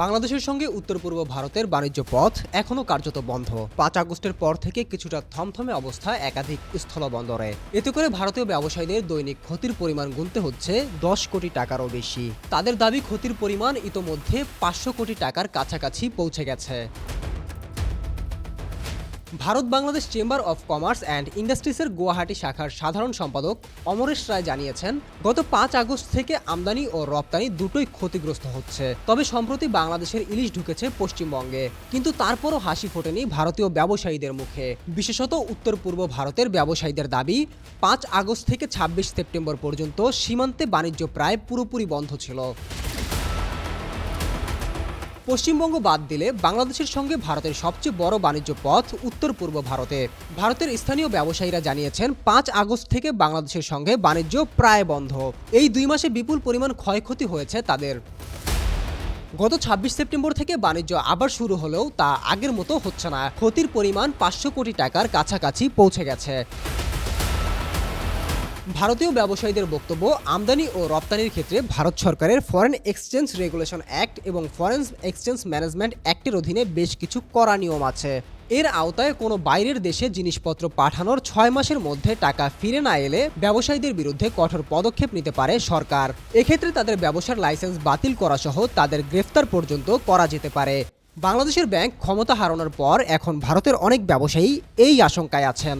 বাংলাদেশের সঙ্গে উত্তর পূর্ব ভারতের বাণিজ্য পথ এখনও কার্যত বন্ধ। পাঁচ আগস্টের পর থেকে কিছুটা থমথমে অবস্থা একাধিক স্থলবন্দরে। এতে করে ভারতীয় ব্যবসায়ীদের দৈনিক ক্ষতির পরিমাণ গুনতে হচ্ছে দশ কোটি টাকারও বেশি। তাদের দাবি ক্ষতির পরিমাণ ইতোমধ্যে পাঁচশো কোটি টাকার কাছাকাছি পৌঁছে গেছে। Bharat Bangladesh chamber of commerce and ইন্ডাস্ট্রিজের Guwahati শাখার সাধারণ সম্পাদক অমরেশ রায় জানিয়েছেন, গত পাঁচ আগস্ট থেকে আমদানি ও রপ্তানি দুটোই ক্ষতিগ্রস্ত হচ্ছে। তবে সম্প্রতি বাংলাদেশের ইলিশ ঢুকেছে পশ্চিমবঙ্গে, কিন্তু তারপরও হাসি ফোটেনি ভারতীয় ব্যবসায়ীদের মুখে। বিশেষত উত্তর পূর্ব ভারতের ব্যবসায়ীদের দাবি, পাঁচ আগস্ট থেকে ছাব্বিশ সেপ্টেম্বর পর্যন্ত সীমান্তে বাণিজ্য প্রায় পুরোপুরি বন্ধ ছিল। পশ্চিমবঙ্গ বাদ দিলে বাংলাদেশের সঙ্গে ভারতের সবচেয়ে বড় বাণিজ্য পথ উত্তর পূর্ব ভারতে। ভারতের স্থানীয় ব্যবসায়ীরা জানিয়েছেন, পাঁচ আগস্ট থেকে বাংলাদেশের সঙ্গে বাণিজ্য প্রায় বন্ধ। এই দুই মাসে বিপুল পরিমাণ ক্ষয়ক্ষতি হয়েছে তাদের। গত ছাব্বিশ সেপ্টেম্বর থেকে বাণিজ্য আবার শুরু হলেও তা আগের মতো হচ্ছে না। ক্ষতির পরিমাণ পাঁচশো কোটি টাকার কাছাকাছি পৌঁছে গেছে। ভারতীয় ব্যবসায়ীদের বক্তব্য, আমদানি ও রপ্তানির ক্ষেত্রে ভারত সরকারের ফরেন এক্সচেঞ্জ রেগুলেশন অ্যাক্ট এবং ফরেন এক্সচেঞ্জ ম্যানেজমেন্ট অ্যাক্টের অধীনে বেশ কিছু করা নিয়ম আছে। এর আওতায় কোনো বাইরের দেশে জিনিসপত্র পাঠানোর ছয় মাসের মধ্যে টাকা ফিরে না এলে ব্যবসায়ীদের বিরুদ্ধে কঠোর পদক্ষেপ নিতে পারে সরকার। এক্ষেত্রে তাদের ব্যবসার লাইসেন্স বাতিল করা সহ তাদের গ্রেফতার পর্যন্ত করা যেতে পারে। বাংলাদেশের ব্যাংক ক্ষমতা হারানোর পর এখন ভারতের অনেক ব্যবসায়ী এই আশঙ্কায় আছেন।